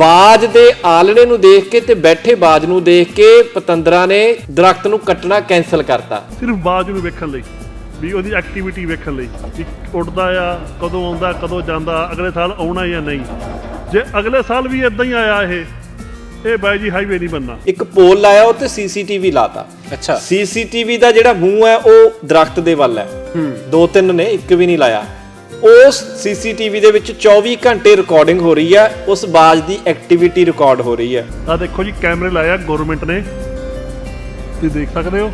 ਬਾਜ ਦੇ ਆਲਣੇ ਨੂੰ ਦੇਖ ਕੇ ਤੇ ਬੈਠੇ ਬਾਜ ਨੂੰ ਦੇਖ ਕੇ ਪਤੰਦਰਾਂ ਨੇ ਦਰਖਤ ਨੂੰ ਕੱਟਣਾ ਕੈਨਸਲ ਕਰਤਾ। ਸਿਰਫ ਬਾਜ ਨੂੰ ਵੇਖਣ ਲਈ ਵੀ ਉਹਦੀ ਐਕਟੀਵਿਟੀ ਵੇਖਣ ਲਈ ਵੀ ਉੱਡਦਾ ਆ ਕਦੋਂ ਆਉਂਦਾ ਕਦੋਂ ਜਾਂਦਾ ਅਗਲੇ ਸਾਲ ਆਉਣਾ ਜਾਂ ਨਹੀਂ। ਜੇ ਅਗਲੇ ਸਾਲ ਵੀ ਇਦਾਂ ਹੀ ਆਇਆ ਇਹ ਇਹ ਬਾਈ ਜੀ ਹਾਈਵੇ ਨਹੀਂ ਬੰਨਾ ਇੱਕ ਪੋਲ ਲਾਇਆ ਉਹ ਤੇ ਸੀਸੀਟੀਵੀ ਲਾਤਾ। ਅੱਛਾ। ਸੀਸੀਟੀਵੀ ਦਾ ਜਿਹੜਾ ਮੂੰਹ ਹੈ ਉਹ ਦਰਖਤ ਦੇ ਵੱਲ ਹੈ। ਦੋ ਤਿੰਨ ਨੇ ਇੱਕ ਵੀ ਨਹੀਂ ਲਾਇਆ। ਉਸ ਸੀਸੀਟੀਵੀ ਦੇ ਵਿੱਚ 24 ਘੰਟੇ ਰਿਕਾਰਡਿੰਗ ਹੋ ਰਹੀ ਹੈ ਉਸ ਬਾਜ ਦੀ ਐਕਟੀਵਿਟੀ ਰਿਕਾਰਡ ਹੋ ਰਹੀ ਹੈ ਆ ਦੇਖੋ ਜੀ ਕੈਮਰੇ ਲਾਇਆ ਗਵਰਨਮੈਂਟ ਨੇ। ਤੁਸੀਂ ਦੇਖ ਸਕਦੇ ਹੋ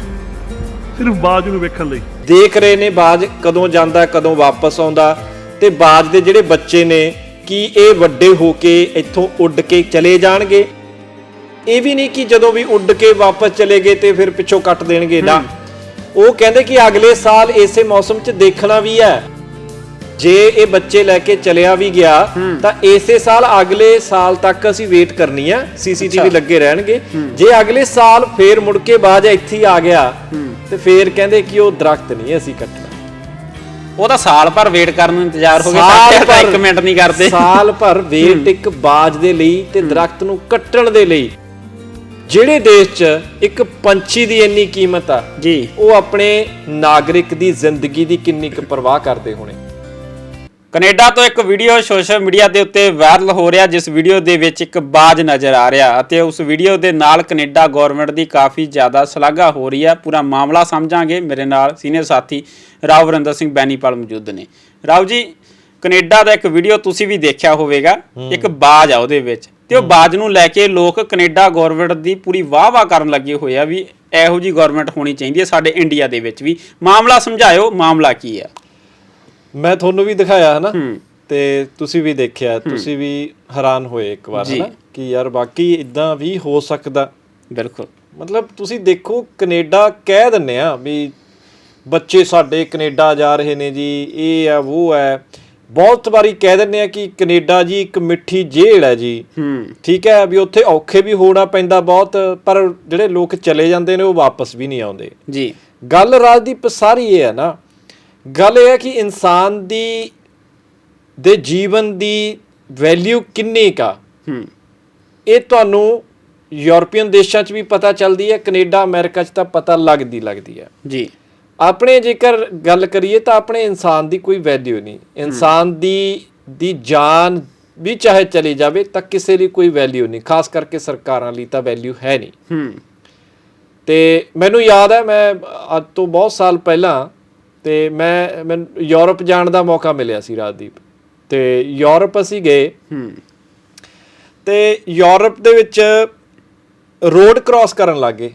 ਸਿਰਫ ਬਾਜ ਨੂੰ ਵੇਖਣ ਲਈ। ਦੇਖ ਰਹੇ ਨੇ ਬਾਜ ਕਦੋਂ ਜਾਂਦਾ ਕਦੋਂ ਵਾਪਸ ਆਉਂਦਾ ਤੇ ਬਾਜ ਦੇ ਜਿਹੜੇ ਬੱਚੇ ਨੇ ਕੀ ਇਹ ਵੱਡੇ ਹੋ ਕੇ ਇੱਥੋਂ ਉੱਡ ਕੇ ਚਲੇ ਜਾਣਗੇ? ਇਹ ਵੀ ਨਹੀਂ ਕਿ ਜਦੋਂ ਵੀ ਉੱਡ ਕੇ ਵਾਪਸ ਚਲੇ ਗਏ ਤੇ ਫਿਰ ਪਿੱਛੋਂ ਕੱਟ ਦੇਣਗੇ ਨਾ। ਉਹ ਕਹਿੰਦੇ ਕਿ ਅਗਲੇ ਸਾਲ ਇਸੇ ਮੌਸਮ 'ਚ ਦੇਖਣਾ ਵੀ ਹੈ। ਜੇ ਇਹ ਬੱਚੇ ਲੈ ਕੇ ਚਲਿਆ ਵੀ ਗਿਆ ਤਾਂ ਇਸੇ ਸਾਲ ਅਗਲੇ ਸਾਲ ਤੱਕ ਅਸੀਂ ਵੇਟ ਕਰਨੀ ਆ। ਸੀਸੀਟੀਵੀ ਲੱਗੇ ਰਹਿਣਗੇ। ਜੇ ਅਗਲੇ ਸਾਲ ਫੇਰ ਮੁੜ ਕੇ ਬਾਜ ਇੱਥੇ ਆ ਗਿਆ ਤੇ ਫੇਰ ਕਹਿੰਦੇ ਕਿ ਉਹ ਦਰਖਤ ਨਹੀਂ ਅਸੀਂ ਕੱਟਣਾ। ਉਹਦਾ ਸਾਲ ਭਰ ਵੇਟ ਕਰਨ ਨੂੰ ਇੰਤਜ਼ਾਰ ਹੋ ਗਿਆ ਸਾਲ ਤਾਂ ਇੱਕ ਮਿੰਟ ਨਹੀਂ ਕਰਦੇ। ਸਾਲ ਭਰ ਵੇਟ ਇੱਕ ਬਾਜ ਦੇ ਲਈ ਤੇ ਦਰਖਤ ਨੂੰ ਕੱਟਣ ਦੇ ਲਈ। ਜਿਹੜੇ ਦੇਸ਼ 'ਚ ਇੱਕ ਪੰਛੀ ਦੀ ਇੰਨੀ ਕੀਮਤ ਆ ਜੀ। ਉਹ ਆਪਣੇ ਨਾਗਰਿਕ ਦੀ ਜ਼ਿੰਦਗੀ ਦੀ ਕਿੰਨੀ ਕੁ ਪਰਵਾਹ ਕਰਦੇ ਹੋਣੇ। ਕੈਨੇਡਾ ਤੋਂ ਇੱਕ ਵੀਡੀਓ ਸੋਸ਼ਲ ਮੀਡੀਆ ਦੇ ਉੱਤੇ ਵਾਇਰਲ ਹੋ ਰਿਹਾ ਜਿਸ ਵੀਡੀਓ ਦੇ ਵਿੱਚ ਇੱਕ ਬਾਜ ਨਜ਼ਰ ਆ ਰਿਹਾ ਅਤੇ ਉਸ ਵੀਡੀਓ ਦੇ ਨਾਲ ਕੈਨੇਡਾ ਗਵਰਨਮੈਂਟ ਦੀ ਕਾਫੀ ਜ਼ਿਆਦਾ ਸ਼ਲਾਘਾ ਹੋ ਰਹੀ ਹੈ ਪੂਰਾ ਮਾਮਲਾ ਸਮਝਾਂਗੇ। ਮੇਰੇ ਨਾਲ ਸੀਨੀਅਰ ਸਾਥੀ ਰਾਵ ਵਰਿੰਦਰ ਸਿੰਘ ਬੈਨੀਪਾਲ ਮੌਜੂਦ ਨੇ। ਰਾਵ ਜੀ ਕੈਨੇਡਾ ਦਾ ਇੱਕ ਵੀਡੀਓ ਤੁਸੀਂ ਵੀ ਦੇਖਿਆ ਹੋਵੇਗਾ। ਇੱਕ ਬਾਜ ਆ ਉਹਦੇ ਵਿੱਚ ਤੇ ਉਹ ਬਾਜ ਨੂੰ ਲੈ ਕੇ ਲੋਕ ਕੈਨੇਡਾ ਗਵਰਨਮੈਂਟ ਦੀ ਪੂਰੀ ਵਾਹ-ਵਾਹ ਕਰਨ ਲੱਗੇ ਹੋਏ ਆ ਵੀ ਇਹੋ ਜੀ ਗਵਰਨਮੈਂਟ ਹੋਣੀ ਚਾਹੀਦੀ ਹੈ ਸਾਡੇ ਇੰਡੀਆ ਦੇ ਵਿੱਚ ਵੀ। ਮਾਮਲਾ ਸਮਝਾਇਓ ਮਾਮਲਾ ਕੀ ਹੈ? ਮੈਂ ਤੁਹਾਨੂੰ ਵੀ ਦਿਖਾਇਆ ਹਨਾ। ਤੇ ਤੁਸੀਂ ਵੀ ਦੇਖਿਆ ਤੁਸੀਂ ਵੀ ਹੈਰਾਨ ਹੋਏ ਇੱਕ ਵਾਰ। ਹਨਾ? ਕਿ ਯਾਰ ਬਾਕੀ ਇਦਾਂ ਵੀ ਹੋ ਸਕਦਾ। ਬਿਲਕੁਲ। ਮਤਲਬ ਤੁਸੀਂ ਦੇਖੋ ਕੈਨੇਡਾ ਕਹਿ ਦਿੰਨੇ ਆ ਵੀ ਬੱਚੇ ਸਾਡੇ ਕੈਨੇਡਾ ਜਾ ਰਹੇ ਨੇ ਜੀ ਇਹ ਆ ਉਹ ਹੈ ਬਹੁਤ ਵਾਰੀ ਕਹਿ ਦਿੰਨੇ ਆ ਕਿ ਕੈਨੇਡਾ ਜੀ ਇੱਕ ਮਿੱਠੀ ਜੇਲ੍ਹ ਹੈ ਜੀ। ਹੂੰ। ਠੀਕ ਹੈ ਵੀ ਉੱਥੇ ਔਖੇ ਵੀ ਹੋਣਾ ਪੈਂਦਾ ਬਹੁਤ ਪਰ ਜਿਹੜੇ ਲੋਕ ਚਲੇ ਜਾਂਦੇ ਨੇ ਉਹ ਵਾਪਸ ਵੀ ਨਹੀਂ ਆਉਂਦੇ। ਜੀ। ਗੱਲ ਰਾਜਦੀਪ ਸਾਰੀ ਇਹ ਹੈ ਨਾ ਗੱਲ ਇਹ ਹੈ ਕਿ ਇਨਸਾਨ ਦੀ ਦੇ ਜੀਵਨ ਦੀ ਵੈਲਿਊ ਕਿੰਨੀ ਕਾ ਹੂੰ। ਇਹ ਤੁਹਾਨੂੰ ਯੂਰਪੀਅਨ ਦੇਸ਼ਾਂ 'ਚ ਵੀ ਪਤਾ ਚੱਲਦੀ ਹੈ ਕੈਨੇਡਾ ਅਮਰੀਕਾ 'ਚ ਤਾਂ ਪਤਾ ਲੱਗਦੀ ਲੱਗਦੀ ਹੈ। ਜੀ। ਆਪਣੇ ਜੇਕਰ ਗੱਲ ਕਰੀਏ ਤਾਂ ਆਪਣੇ ਇਨਸਾਨ ਦੀ ਕੋਈ ਵੈਲਿਊ ਨਹੀਂ। ਇਨਸਾਨ ਦੀ ਦੀ ਜਾਨ ਵੀ ਚਾਹੇ ਚਲੀ ਜਾਵੇ ਤਾਂ ਕਿਸੇ ਲਈ ਕੋਈ ਵੈਲਿਊ ਨਹੀਂ। ਖਾਸ ਕਰਕੇ ਸਰਕਾਰਾਂ ਲਈ ਤਾਂ ਵੈਲਿਊ ਹੈ ਨਹੀਂ। ਹੂੰ। ਤੇ ਮੈਨੂੰ ਯਾਦ ਹੈ ਮੈਂ ਅੱਜ ਤੋਂ ਬਹੁਤ ਸਾਲ ਪਹਿਲਾਂ ਤੇ ਮੈਂ ਮੈਨੂੰ ਯੂਰਪ ਜਾਣ ਦਾ ਮੌਕਾ ਮਿਲਿਆ ਸੀ ਰਾਜਦੀਪ। ਤੇ ਯੂਰਪ ਅਸੀਂ ਗਏ। ਹੂੰ। ਤੇ ਯੂਰਪ ਦੇ ਵਿੱਚ ਰੋਡ ਕ੍ਰਾਸ ਕਰਨ ਲੱਗੇ।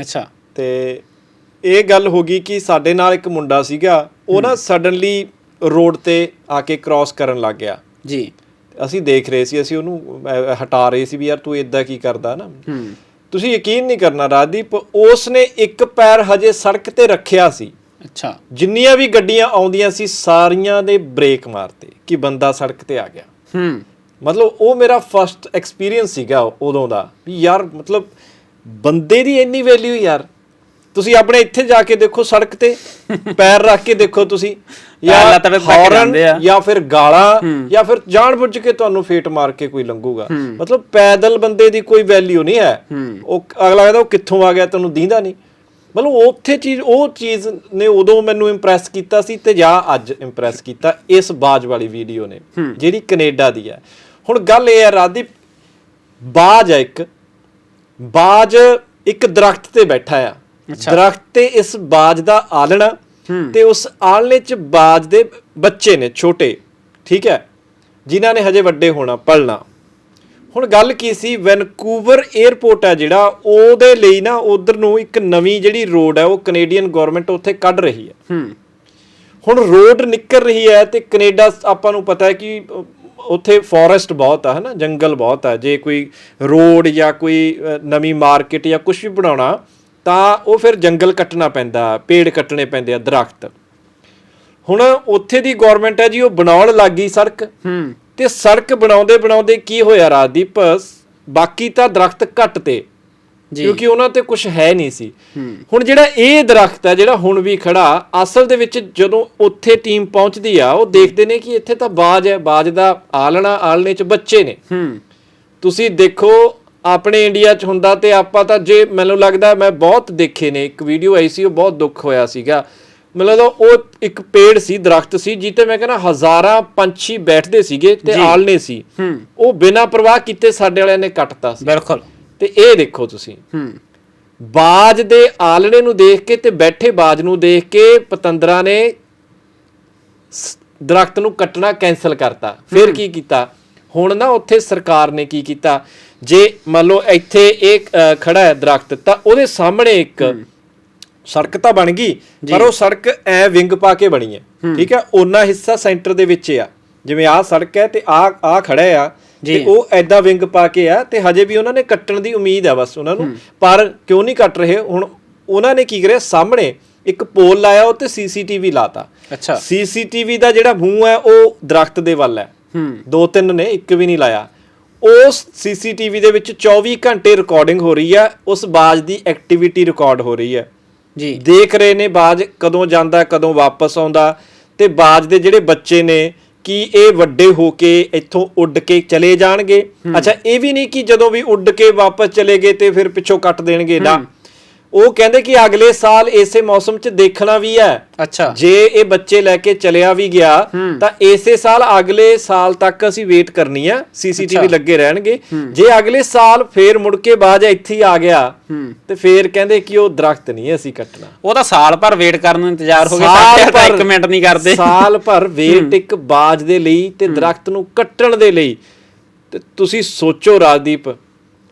ਅੱਛਾ। ਤੇ ਇਹ ਗੱਲ ਹੋ ਗਈ ਕਿ ਸਾਡੇ ਨਾਲ ਇੱਕ ਮੁੰਡਾ ਸੀਗਾ ਉਹ ਨਾ ਸਡਨਲੀ ਰੋਡ ਤੇ ਆ ਕੇ ਕ੍ਰਾਸ ਕਰਨ ਲੱਗ ਗਿਆ। ਜੀ। ਅਸੀਂ ਦੇਖ ਰਹੇ ਸੀ ਅਸੀਂ ਉਹਨੂੰ ਹਟਾ ਰਹੇ ਸੀ ਵੀ ਯਾਰ ਤੂੰ ਇਦਾਂ ਕੀ ਕਰਦਾ ਨਾ। ਹੂੰ। ਤੁਸੀਂ ਯਕੀਨ ਨਹੀਂ ਕਰਨਾ ਰਾਜਦੀਪ ਉਸ ਨੇ ਇੱਕ ਪੈਰ ਹਜੇ ਸੜਕ ਤੇ ਰੱਖਿਆ ਸੀ। ਅੱਛਾ। ਜਿੰਨੀਆਂ ਵੀ ਗੱਡੀਆਂ ਆਉਂਦੀਆਂ ਸੀ ਸਾਰੀਆਂ ਦੇ ਬ੍ਰੇਕ ਮਾਰਤੇ ਕਿ ਬੰਦਾ ਸੜਕ ਤੇ ਆ ਗਿਆ। ਹੂੰ। ਮਤਲਬ ਉਹ ਮੇਰਾ ਫਰਸਟ ਐਕਸਪੀਰੀਅੰਸ ਸੀਗਾ ਉਦੋਂ ਦਾ ਵੀ ਯਾਰ ਮਤਲਬ ਬੰਦੇ ਦੀ ਇੰਨੀ ਵੈਲਿਊ ਯਾਰ। ਤੁਸੀਂ ਆਪਣੇ ਇੱਥੇ ਜਾ ਕੇ ਦੇਖੋ ਸੜਕ ਤੇ ਪੈਰ ਰੱਖ ਕੇ ਦੇਖੋ ਤੁਸੀਂ। ਤੱਕ ਹੌਰਨ। ਜਾਂ ਫਿਰ ਗਾਲਾਂ ਜਾਂ ਫਿਰ ਜਾਣਬੁੱਝ ਕੇ ਤੁਹਾਨੂੰ ਫੇਟ ਮਾਰ ਕੇ ਕੋਈ ਲੰਘੂਗਾ। ਮਤਲਬ ਪੈਦਲ ਬੰਦੇ ਦੀ ਕੋਈ ਵੈਲਿਊ ਨਹੀਂ ਹੈ। ਉਹ ਅਗਲਾ ਕਹਿੰਦਾ ਉਹ ਕਿੱਥੋਂ ਆ ਗਿਆ ਤੈਨੂੰ ਦੀਂਦਾ ਨਹੀਂ। ਮਤਲਬ ਉੱਥੇ ਚੀਜ਼ ਉਹ ਚੀਜ਼ ਨੇ ਉਦੋਂ ਮੈਨੂੰ ਇੰਪ੍ਰੈਸ ਕੀਤਾ ਸੀ ਤੇ ਜਾਂ ਅੱਜ ਇੰਪ੍ਰੈਸ ਕੀਤਾ ਇਸ ਬਾਜ ਵਾਲੀ ਵੀਡੀਓ ਨੇ ਜਿਹੜੀ ਕੈਨੇਡਾ ਦੀ ਹੈ। ਹੁਣ ਗੱਲ ਇਹ ਹੈ ਰਾਦੀ ਬਾਜ ਹੈ ਇੱਕ। ਬਾਜ ਇੱਕ ਦਰਖਤ ਤੇ ਬੈਠਾ ਆ। ਦਰਖਤ ਤੇ ਇਸ ਬਾਜ ਦਾ ਆਲਣਾ ਤੇ ਉਸ ਆਲਣੇ 'ਚ ਬਾਜ ਦੇ ਬੱਚੇ ਨੇ ਛੋਟੇ। ਠੀਕ ਹੈ? ਜਿਨ੍ਹਾਂ ਨੇ ਹਜੇ ਵੱਡੇ ਹੋਣਾ ਪਲਣਾ ਹੁਣ ਗੱਲ ਕੀ ਸੀ? ਵੈਨਕੂਵਰ 에ਅਰਪੋਰਟ ਹੈ ਜਿਹੜਾ ਉਹਦੇ ਲਈ ਨਾ ਉਧਰ ਨੂੰ ਇੱਕ ਨਵੀਂ ਜਿਹੜੀ ਰੋਡ ਹੈ ਉਹ ਕੈਨੇਡੀਅਨ ਗਵਰਨਮੈਂਟ ਉੱਥੇ ਕੱਢ ਰਹੀ ਹੈ ਹੂੰ। ਹੁਣ ਰੋਡ ਨਿਕਲ ਰਹੀ ਹੈ ਤੇ ਕੈਨੇਡਾ ਆਪਾਂ ਨੂੰ ਪਤਾ ਹੈ ਕਿ ਉੱਥੇ ਫੋਰੈਸਟ ਬਹੁਤ ਆ ਹਨਾ? ਜੰਗਲ ਬਹੁਤ ਆ। ਜੇ ਕੋਈ ਰੋਡ ਜਾਂ ਕੋਈ ਨਵੀਂ ਮਾਰਕੀਟ ਜਾਂ ਕੁਝ ਵੀ ਬਣਾਉਣਾ ਤਾਂ ਉਹ ਫਿਰ ਜੰਗਲ ਕੱਟਣਾ ਪੈਂਦਾ ਪੇੜ ਕੱਟਣੇ ਪੈਂਦੇ ਆ ਦਰਖਤ। ਹੁਣ ਉੱਥੇ ਦੀ ਗਵਰਨਮੈਂਟ ਹੈ ਜੀ ਉਹ ਬਣਾਉਣ ਲੱਗੀ ਸੜਕ। ਹੂੰ। ਤੇ ਸੜਕ ਬਣਾਉਂਦੇ ਬਣਾਉਂਦੇ ਕੀ ਹੋਇਆ ਰਾਜਦੀਪ? ਬਾਕੀ ਤਾਂ ਦਰਖਤ ਘੱਟ ਤੇ ਕਿਉਂਕਿ ਉਹਨਾਂ ਤੇ ਕੁਝ ਹੈ ਨਹੀਂ ਸੀ। ਹੁਣ ਜਿਹੜਾ ਇਹ ਦਰਖਤ ਹੈ ਜਿਹੜਾ ਹੁਣ ਵੀ ਖੜਾ ਅਸਲ ਦੇ ਵਿੱਚ ਜਦੋਂ ਉੱਥੇ ਟੀਮ ਪਹੁੰਚਦੀ ਆ ਉਹ ਦੇਖਦੇ ਨੇ ਕਿ ਇੱਥੇ ਤਾਂ ਬਾਜ ਹੈ ਬਾਜ ਦਾ ਆਲਣਾ ਆਲਣੇ ਚ ਬੱਚੇ ਨੇ। ਤੁਸੀਂ ਦੇਖੋ ਆਪਣੇ ਇੰਡੀਆ 'ਚ ਹੁੰਦਾ ਤੇ ਆਪਾਂ ਤਾਂ ਜੇ ਮੈਨੂੰ ਲੱਗਦਾ ਮੈਂ ਬਹੁਤ ਦੇਖੇ ਨੇ ਇੱਕ ਵੀਡੀਓ ਆਈ ਸੀ ਉਹ ਬਹੁਤ ਦੁੱਖ ਹੋਇਆ ਸੀਗਾ। ਲੱਗਦਾ ਉਹ ਇੱਕ ਪੇੜ ਸੀ ਦਰਖਤ ਸੀ ਜਿੱਤੇ ਮੈਂ ਕਹਿੰਦਾ ਹਜ਼ਾਰਾਂ ਪੰਛੀ ਬੈਠਦੇ ਸੀਗੇ ਤੇ ਆਲਣੇ ਸੀ। ਉਹ ਬਿਨਾਂ ਪ੍ਰਵਾਹ ਕੀਤੇ ਸਾਡੇ ਵਾਲਿਆਂ ਨੇ ਕੱਟਤਾ ਸੀ। ਬਿਲਕੁਲ। ਤੇ ਇਹ ਦੇਖੋ ਤੁਸੀਂ। ਹੂੰ। ਬਾਜ ਦੇ ਆਲਣੇ ਨੂੰ ਦੇਖ ਕੇ ਤੇ ਬੈਠੇ ਬਾਜ ਨੂੰ ਦੇਖ ਕੇ ਪਤੰਦਰਾਂ ਨੇ ਦਰਖਤ ਨੂੰ ਕੱਟਣਾ ਕੈਨਸਲ ਕਰਤਾ। ਫਿਰ ਕੀ ਕੀਤਾ? ਹੁਣ ਨਾ ਉੱਥੇ ਸਰਕਾਰ ਨੇ ਕੀ ਕੀਤਾ? ਜੇ ਮੰਨ ਲਓ ਇੱਥੇ ਇਹ ਖੜਾ ਹੈ ਦਰਖਤ ਤਾਂ ਉਹਦੇ ਸਾਹਮਣੇ ਇੱਕ ਸੜਕ ਤਾਂ ਬਣ ਗਈ ਪਰ ਉਹ ਸੜਕ ਐ ਵਿੰਗ ਪਾ ਕੇ ਬਣੀ ਹੈ। ਠੀਕ ਹੈ ਉਹਨਾਂ ਹਿੱਸਾ ਸੈਂਟਰ ਦੇ ਵਿੱਚ ਆ। ਜਿਵੇਂ ਆਹ ਸੜਕ ਹੈ ਤੇ ਆ ਆ ਖੜਾ ਆ ਤੇ। ਉਹ ਐਦਾਂ ਵਿੰਗ ਪਾ ਕੇ ਆ ਤੇ ਹਜੇ ਵੀ ਉਹਨਾਂ ਨੇ ਕੱਟਣ ਦੀ ਉਮੀਦ ਆ ਬਸ ਉਹਨਾਂ ਨੂੰ। ਪਰ ਕਿਉਂ ਨਹੀਂ ਕੱਟ ਰਹੇ? ਹੁਣ ਉਹਨਾਂ ਨੇ ਕੀ ਕਰਿਆ? ਸਾਹਮਣੇ ਇੱਕ ਪੋਲ ਲਾਇਆ ਉਹ ਤੇ ਸੀਸੀਟੀਵੀ ਲਾਤਾ। ਅੱਛਾ। ਸੀਸੀਟੀਵੀ ਦਾ ਜਿਹੜਾ ਮੂੰਹ ਹੈ ਉਹ ਦਰਖਤ ਦੇ ਵੱਲ ਹੈ। ਹੂੰ। ਦੋ ਤਿੰਨ ਨੇ ਇੱਕ ਵੀ ਨਹੀਂ ਲਾਇਆ। ਉਸ ਸੀਸੀਟੀਵੀ ਦੇ ਵਿੱਚ 24 ਘੰਟੇ ਰਿਕਾਰਡਿੰਗ ਹੋ ਰਹੀ ਹੈ। ਉਸ ਬਾਜ ਦੀ ਐਕਟੀਵਿਟੀ ਰਿਕਾਰਡ ਹੋ ਰਹੀ ਹੈ। ਜੀ। ਦੇਖ ਰਹੇ ਨੇ ਬਾਜ ਕਦੋਂ ਜਾਂਦਾ ਕਦੋਂ ਵਾਪਸ ਆਉਂਦਾ ਤੇ ਬਾਜ ਦੇ ਜਿਹੜੇ ਬੱਚੇ ਨੇ ਕੀ ਇਹ ਵੱਡੇ ਹੋ ਕੇ ਇੱਥੋਂ ਉੱਡ ਕੇ ਚਲੇ ਜਾਣਗੇ? ਅੱਛਾ ਇਹ ਵੀ ਨਹੀਂ ਕਿ ਜਦੋਂ ਵੀ ਉੱਡ ਕੇ ਵਾਪਸ ਚਲੇ ਗਏ ਤੇ ਫਿਰ ਪਿੱਛੋਂ ਕੱਟ ਦੇਣਗੇ ਨਾ। ਉਹ ਕਹਿੰਦੇ ਕਿ ਅਗਲੇ ਸਾਲ ਇਸੇ ਮੌਸਮ 'ਚ ਦੇਖਣਾ ਵੀ ਹੈ। ਅੱਛਾ। ਜੇ ਇਹ ਬੱਚੇ ਲੈ ਕੇ ਚਲਿਆ ਵੀ ਗਿਆ ਤਾਂ ਇਸੇ ਸਾਲ ਅਗਲੇ ਸਾਲ ਤੱਕ ਅਸੀਂ ਵੇਟ ਕਰਨੀ ਆ ਸੀਸੀਟੀਵੀ ਲੱਗੇ ਰਹਿਣਗੇ। ਜੇ ਅਗਲੇ ਸਾਲ ਫੇਰ ਮੁੜ ਕੇ ਬਾਜ ਇੱਥੇ ਹੀ ਆ ਗਿਆ ਤੇ ਫੇਰ ਕਹਿੰਦੇ ਕਿ ਉਹ ਦਰਖਤ ਨਹੀਂ ਅਸੀਂ ਕੱਟਣਾ। ਉਹ ਤਾਂ ਸਾਲ ਭਰ ਵੇਟ ਕਰਨ ਨੂੰ ਇੰਤਜ਼ਾਰ ਹੋ ਗਿਆ ਸਾਲ ਭਰ- ਇੱਕ ਮਿੰਟ ਨਹੀਂ ਕਰਦੇ। ਸਾਲ ਭਰ ਵੇਟ ਇੱਕ ਬਾਜ ਦੇ ਲਈ ਤੇ ਦਰਖਤ ਨੂੰ ਕੱਟਣ ਦੇ ਲਈ। ਤੇ ਤੁਸੀਂ ਸੋਚੋ ਰਾਜਦੀਪ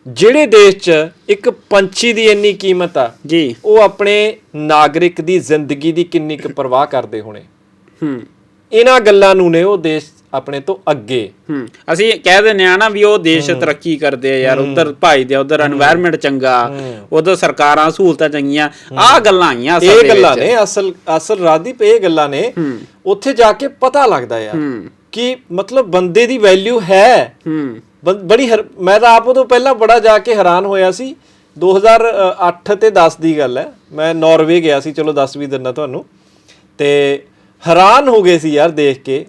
ਜਿਹੜੇ ਦੇਸ਼ 'ਚ ਇੱਕ ਪੰਛੀ ਦੀ ਇੰਨੀ ਕੀਮਤ ਆ ਜੀ। ਉਹ ਆਪਣੇ ਨਾਗਰਿਕ ਦੀ ਜ਼ਿੰਦਗੀ ਦੀ ਕਿੰਨੀ ਕੁ ਪਰਵਾਹ ਕਰਦੇ ਹੋਣੇ। ਹੂੰ। ਇਹਨਾਂ ਗੱਲਾਂ ਨੂੰ ਨੇ ਉਹ ਦੇਸ਼ ਆਪਣੇ ਤੋਂ ਅੱਗੇ। ਹੂੰ। ਅਸੀਂ ਕਹਿ ਦਿੰਨੇ ਆ ਨਾ ਵੀ ਉਹ ਦੇਸ਼ ਤਰੱਕੀ ਕਰਦੇ ਆ ਯਾਰ ਉਧਰ ਭਾਈ ਦੇ ਉਧਰ এনवायरमेंट ਚੰਗਾ ਉਧਰ ਸਰਕਾਰਾਂ ਸਹੂਲਤਾਂ ਚੰਗੀਆਂ ਆਹ ਗੱਲਾਂ ਆਈਆਂ ਅਸਲ ਵਿੱਚ ਇਹ ਗੱਲਾਂ ਨੇ ਅਸਲ ਅਸਲ ਰਾਦੀਪ ਇਹ ਗੱਲਾਂ ਨੇ ਉੱਥੇ ਜਾ ਕੇ ਪਤਾ ਲੱਗਦਾ ਯਾਰ ਕਿ ਮਤਲਬ ਬੰਦੇ ਦੀ ਵੈਲਿਊ ਹੈ। ਬੜੀ ਮੈਂ ਤਾਂ ਆਪ ਉਦੋਂ ਪਹਿਲਾਂ ਬੜਾ ਜਾ ਕੇ ਹੈਰਾਨ ਹੋਇਆ ਸੀ। 2008 ਤੇ 10 ਦੀ ਗੱਲ ਹੈ। ਮੈਂ ਨਾਰਵੇ ਗਿਆ ਸੀ। ਚਲੋ 10 ਵੀ ਦਿਨਾਂ ਤੁਹਾਨੂੰ। ਤੇ ਹੈਰਾਨ ਹੋ ਗਏ ਸੀ ਯਾਰ ਦੇਖ ਕੇ।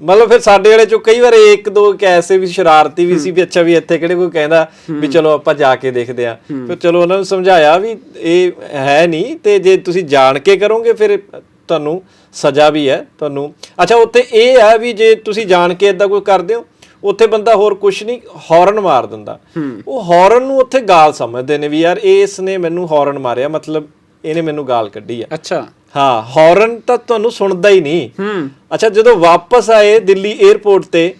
ਮਤਲਬ ਫਿਰ ਸਾਡੇ ਵਾਲੇ ਚੋਂ ਕਈ ਵਾਰ ਇੱਕ ਦੋ ਇੱਕ ਐਸੇ ਵੀ ਸ਼ਰਾਰਤੀ ਵੀ ਸੀ ਵੀ ਅੱਛਾ ਵੀ ਇੱਥੇ ਕਿਹੜੇ ਕੋਈ ਕਹਿੰਦਾ ਵੀ ਚਲੋ ਆਪਾਂ ਜਾ ਕੇ ਦੇਖਦੇ ਆ ਫਿਰ ਚਲੋ ਉਹਨਾਂ ਨੂੰ ਸਮਝਾਇਆ ਵੀ ਇਹ ਹੈ ਨਹੀਂ ਤੇ ਜੇ ਤੁਸੀਂ ਜਾਣ ਕੇ ਕਰੋਗੇ ਫਿਰ ਤੁਹਾਨੂੰ ਸਜ਼ਾ ਵੀ ਹੈ। ਤੁਹਾਨੂੰ ਅੱਛਾ ਉੱਥੇ ਇਹ ਹੈ ਵੀ ਜੇ ਤੁਸੀਂ ਜਾਣ ਕੇ ਇਦਾਂ ਕੋਈ ਕਰਦੇ ਹੋ ਉੱਥੇ ਬੰਦਾ ਹੋਰ ਕੁਝ ਨਹੀਂ ਹਾਰਨ ਮਾਰ ਦਿੰਦਾ। ਉਹ ਹਾਰਨ ਨੂੰ ਉੱਥੇ ਗਾਲ ਸਮਝਦੇ ਨੇ ਵੀ ਯਾਰ ਇਸ ਨੇ ਮੈਨੂੰ ਹਾਰਨ ਮਾਰਿਆ ਮਤਲਬ ਇਹਨੇ ਮੈਨੂੰ ਗਾਲ ਕੱਢੀ ਆ। ਅੱਛਾ। ਹਾਂ ਹਾਰਨ ਤਾਂ ਤੁਹਾਨੂੰ ਸੁਣਦਾ ਹੀ ਨਹੀਂ। ਹੂੰ। ਅੱਛਾ ਜਦੋਂ ਵਾਪਸ ਆਏ ਦਿੱਲੀ 에ਅਰਪੋਰਟ ਤੇ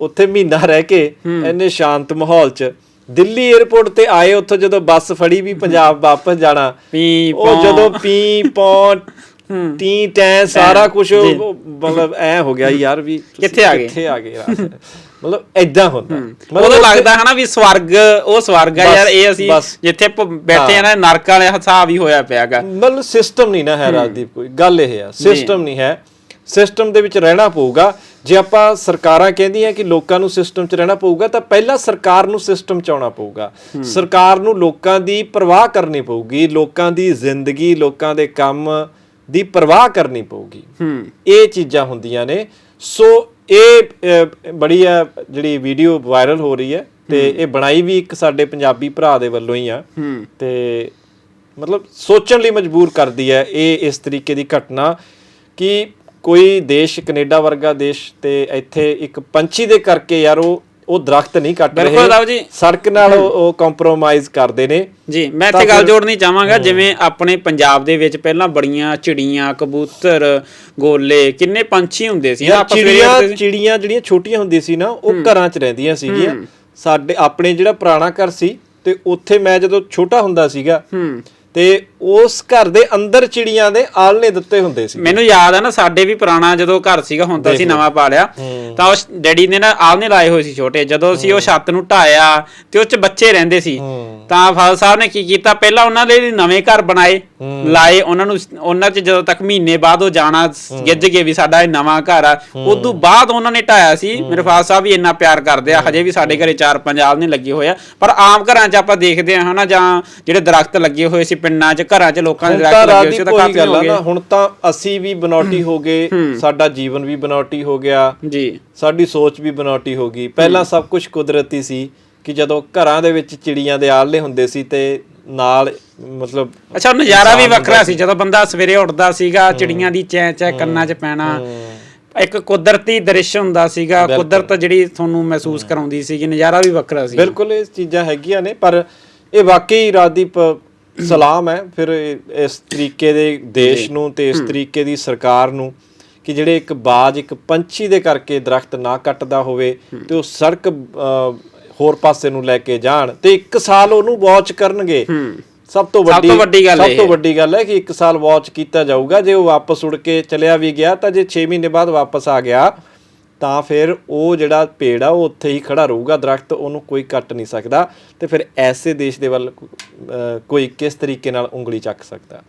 ਉੱਥੇ ਮਹੀਨਾ ਰਹਿ ਕੇ ਇੰਨੇ ਸ਼ਾਂਤ ਮਾਹੌਲ 'ਚ ਦਿੱਲੀ 에ਅਰਪੋਰਟ ਤੇ ਆਏ ਉੱਥੋਂ ਜਦੋਂ ਬੱਸ ਫੜੀ ਵੀ ਪੰਜਾਬ ਵਾਪਸ ਜਾਣਾ ਉਹ ਜਦੋਂ ਪੀ ਪੌਂ ਟੀ ਟੈ ਸਾਰਾ ਕੁਝ ਮਤਲਬ ਐ ਹੋ ਗਿਆ ਯਾਰ ਵੀ ਕਿੱਥੇ ਆ ਗਏ? ਕਿੱਥੇ ਆ ਗਏ ਯਾਰ? ਮਤਲਬ ਐਦਾਂ ਹੁੰਦਾ। ਉਦੋਂ ਉੱਥੇ- ਲੱਗਦਾ ਹਨਾ ਵੀ ਸਵਰਗ ਉਹ ਸਵਰਗ ਆ ਯਾਰ ਇਹ ਅਸੀਂ। ਜਿੱਥੇ ਬੈਠੇ ਆ ਨਾ ਨਰਕ ਵਾਲੇ ਹਿਸਾਬ ਹੀ ਹੋਇਆ ਪਿਆਗਾ। ਮਤਲਬ ਸਿਸਟਮ ਨਹੀਂ ਨਾ ਹੈ ਰਾਜਦੀਪ ਕੋਈ। ਗੱਲ ਇਹ ਆ ਸਿਸਟਮ ਨਹੀਂ ਹੈ। ਸਿਸਟਮ ਦੇ ਵਿੱਚ ਰਹਿਣਾ ਪਊਗਾ। ਜੇ ਆਪਾਂ ਸਰਕਾਰਾਂ ਕਹਿੰਦੀਆਂ ਕਿ ਲੋਕਾਂ ਨੂੰ ਸਿਸਟਮ 'ਚ ਰਹਿਣਾ ਪਊਗਾ ਤਾਂ ਪਹਿਲਾਂ ਸਰਕਾਰ ਨੂੰ ਸਿਸਟਮ 'ਚ ਆਉਣਾ ਪਊਗਾ। ਸਰਕਾਰ ਨੂੰ ਲੋਕਾਂ ਦੀ ਪਰਵਾਹ ਕਰਨੀ ਪਊਗੀ। ਲੋਕਾਂ ਦੀ ਜ਼ਿੰਦਗੀ ਲੋਕਾਂ ਦੇ ਕੰਮ ਦੀ ਪਰਵਾਹ ਕਰਨੀ ਪਊਗੀ। ਇਹ ਚੀਜ਼ਾਂ ਹੁੰਦੀਆਂ ਨੇ। ਸੋ ਇਹ ਬੜੀ ਆ ਜਿਹੜੀ ਵੀਡੀਓ ਵਾਇਰਲ ਹੋ ਰਹੀ ਹੈ ਤੇ ਇਹ ਬਣਾਈ ਵੀ ਇੱਕ ਸਾਡੇ ਪੰਜਾਬੀ ਭਰਾ ਦੇ ਵੱਲੋਂ ਹੀ ਆ। ਤੇ ਮਤਲਬ ਸੋਚਣ ਲਈ ਮਜਬੂਰ ਕਰਦੀ ਹੈ ਇਹ ਇਸ ਤਰੀਕੇ ਦੀ ਘਟਨਾ ਕਿ ਕੋਈ ਦੇਸ਼ ਕੈਨੇਡਾ ਵਰਗਾ ਦੇਸ਼ ਤੇ ਇੱਥੇ ਇੱਕ ਪੰਛੀ ਦੇ ਕਰਕੇ ਯਾਰ ਉਹ ਉਹ ਦਰਖਤ ਨਹੀਂ ਕੱਟ ਬਿਲਕੁਲ ਰਾਓ ਜੀ। ਰਹੇ ਸੜਕ ਨਾਲ ਉਹ- ਕੰਪਰੋਮਾਈਜ਼ ਕਰਦੇ ਨੇ। ਜੀ ਮੈਂ ਇੱਥੇ ਗੱਲ ਜੋੜਨੀ ਚਾਹਾਂਗਾ ਜਿਵੇਂ ਆਪਣੇ ਪੰਜਾਬ ਦੇ ਵਿੱਚ ਪਹਿਲਾਂ ਬੜੀਆਂ ਚਿੜੀਆਂ ਕਬੂਤਰ ਗੋਲੇ ਕਿੰਨੇ ਪੰਛੀ ਹੁੰਦੇ ਸੀ ਆਪਾਂ ਚਿੜੀਆਂ। ਚਿੜੀਆਂ ਜਿਹੜੀਆਂ ਛੋਟੀਆਂ ਹੁੰਦੀਆਂ ਸੀ ਨਾ ਉਹ ਘਰਾਂ 'ਚ ਰਹਿੰਦੀਆਂ ਸੀਗੀਆਂ। ਸਾਡੇ ਆਪਣੇ ਜਿਹੜਾ ਪੁਰਾਣਾ ਘਰ ਸੀ ਤੇ ਉੱਥੇ ਮੈਂ ਜਦੋਂ ਛੋਟਾ ਹੁੰਦਾ ਸੀਗਾ ਹੂੰ। ਤੇ ਉਸ ਘਰ ਦੇ ਅੰਦਰ ਚਿੜੀਆਂ ਦੇ ਆਲਣੇ ਦਿੱਤੇ ਹੁੰਦੇ ਸੀ। ਮੈਨੂੰ ਯਾਦ ਆ ਨਾ ਸਾਡੇ ਵੀ ਪੁਰਾਣਾ ਜਦੋਂ ਘਰ ਸੀਗਾ ਹੁਣ ਤਾਂ ਅਸੀਂ ਨਵਾਂ ਪਾ ਲਿਆ ਤਾਂ ਉਸ ਡੈਡੀ ਨੇ ਨਾ ਆਲਣੇ ਲਾਏ ਹੋਏ ਸੀ ਛੋਟੇ। ਜਦੋਂ ਅਸੀਂ ਉਹ ਛੱਤ ਨੂੰ ਢਾਇਆ ਤੇ ਉਹ ਚ ਬੱਚੇ ਰਹਿੰਦੇ ਸੀ ਤਾਂ ਫਾਦਰ ਸਾਹਿਬ ਨੇ ਕੀ ਕੀਤਾ? ਪਹਿਲਾਂ ਉਹਨਾਂ ਦੇ ਲਈ ਨਵੇਂ ਘਰ ਬਣਾਏ। ਲਾਏ ਉਹਨਾਂ ਨੂੰ ਉਹਨਾਂ ਚ ਜਦੋਂ ਤੱਕ ਮਹੀਨੇ ਬਾਅਦ ਉਹ ਜਾਣਾ ਗਿੱਜ ਗਏ ਵੀ ਸਾਡਾ ਇਹ ਨਵਾਂ ਘਰ ਆ ਉਦੋਂ ਬਾਅਦ ਉਹਨਾਂ ਨੇ ਢਾਇਆ ਸੀ। ਮੇਰੇ ਫਾਦਰ ਸਾਹਿਬ ਵੀ ਇੰਨਾ ਪਿਆਰ ਕਰਦੇ ਆ ਹਜੇ ਵੀ ਸਾਡੇ ਘਰੇ ਚਾਰ ਪੰਜ ਆਲਣੇ ਲੱਗੇ ਹੋਏ ਆ। ਪਰ ਆਮ ਘਰਾਂ 'ਚ ਆਪਾਂ ਦੇਖਦੇ ਆ ਹਨਾ ਜਾਂ ਜਿਹੜੇ ਦਰਖਤ ਲੱਗੇ ਹੋਏ ਸੀ ਪਿੰਡਾਂ 'ਚ ਘਰਾਂ 'ਚ ਲੋਕਾਂ ਦੇ ਦਰਖਤ ਲੱਗੇ ਹੋਏ ਸੀ ਤਾਂ ਕਾਫੀ ਹੋ ਗਏ ਨਾ ਹੁਣ ਤਾਂ ਅਸੀਂ ਵੀ ਬਨੌਟੀ ਹੋ ਗਏ ਸਾਡਾ ਜੀਵਨ ਵੀ ਬਨੌਟੀ ਹੋ ਗਿਆ। ਜੀ। ਸਾਡੀ ਸੋਚ ਵੀ ਬਨੌਟੀ ਹੋ ਗਈ। ਪਹਿਲਾਂ ਸਭ ਕੁਝ ਕੁਦਰਤੀ ਸੀ ਕਿ ਜਦੋਂ ਘਰਾਂ ਦੇ ਵਿੱਚ ਚਿੜੀਆਂ ਦੇ ਆਲਣੇ ਹੁੰਦੇ ਸੀ ਤੇ ਨਾਲ ਮਤਲਬ ਅੱਛਾ ਉਹ ਨਜ਼ਾਰਾ ਵੀ ਵੱਖਰਾ ਸੀ ਜਦੋਂ ਬੰਦਾ ਸਵੇਰੇ ਉੱਠਦਾ ਸੀਗਾ ਚਿੜੀਆਂ ਦੀ ਚੈਂ ਚੈਂ ਕੰਨਾਂ 'ਚ ਪੈਣਾ। ਇੱਕ ਕੁਦਰਤੀ ਦ੍ਰਿਸ਼ ਹੁੰਦਾ ਸੀਗਾ ਕੁਦਰਤ ਜਿਹੜੀ ਤੁਹਾਨੂੰ ਮਹਿਸੂਸ ਕਰਾਉਂਦੀ ਸੀਗੀ ਨਜ਼ਾਰਾ ਵੀ ਵੱਖਰਾ ਸੀ। ਬਿਲਕੁਲ ਇਹ ਚੀਜ਼ਾਂ ਹੈਗੀਆਂ ਨੇ ਪਰ ਇਹ ਵਾਕਈ ਰਾਜਦੀਪ ਸਲਾਮ ਹੈ। ਫਿਰ ਇਸ ਤਰੀਕੇ ਦੇ ਦੇਸ਼ ਨੂੰ ਤੇ ਇਸ ਤਰੀਕੇ ਦੀ ਸਰਕਾਰ ਨੂੰ ਕਿ ਜਿਹੜੇ ਇੱਕ ਬਾਜ ਇੱਕ ਪੰਛੀ ਦੇ ਕਰਕੇ ਦਰਖਤ ਨਾ ਕੱਟਦਾ ਹੋਵੇ ਤੇ ਉਹ ਸੜਕ ਹੋਰ ਪਾਸੇ ਨੂੰ ਲੈ ਕੇ ਜਾਣ ਤੇ ਇੱਕ ਸਾਲ ਉਹਨੂੰ ਵਾਚ ਕਰਨਗੇ। ਸਭ ਤੋਂ ਵੱਡੀ ਤੋਂ ਵੱਡੀ ਗੱਲ ਸਭ ਇਹ ਤੋਂ ਹੈ। ਵੱਡੀ ਗੱਲ ਹੈ ਕਿ ਇੱਕ ਸਾਲ ਵਾਚ ਕੀਤਾ ਜਾਊਗਾ। ਜੇ ਉਹ ਵਾਪਸ ਉੜ ਕੇ ਚਲਿਆ ਵੀ ਗਿਆ ਤਾਂ ਜੇ 6 ਮਹੀਨੇ ਬਾਅਦ ਵਾਪਸ ਆ ਗਿਆ ਤਾਂ ਫਿਰ ਉਹ ਜਿਹੜਾ ਪੇੜ ਆ ਉਹ ਉੱਥੇ ਹੀ ਖੜਾ ਰਹੂਗਾ। ਦਰਖਤ ਉਹਨੂੰ ਕੋਈ ਕੱਟ ਨਹੀਂ ਸਕਦਾ ਤੇ ਫਿਰ ਐਸੇ ਦੇਸ਼ ਦੇ ਵੱਲ ਕੋਈ ਕਿਸ ਤਰੀਕੇ ਨਾਲ ਉਂਗਲੀ ਚੱਕ ਸਕਦਾ।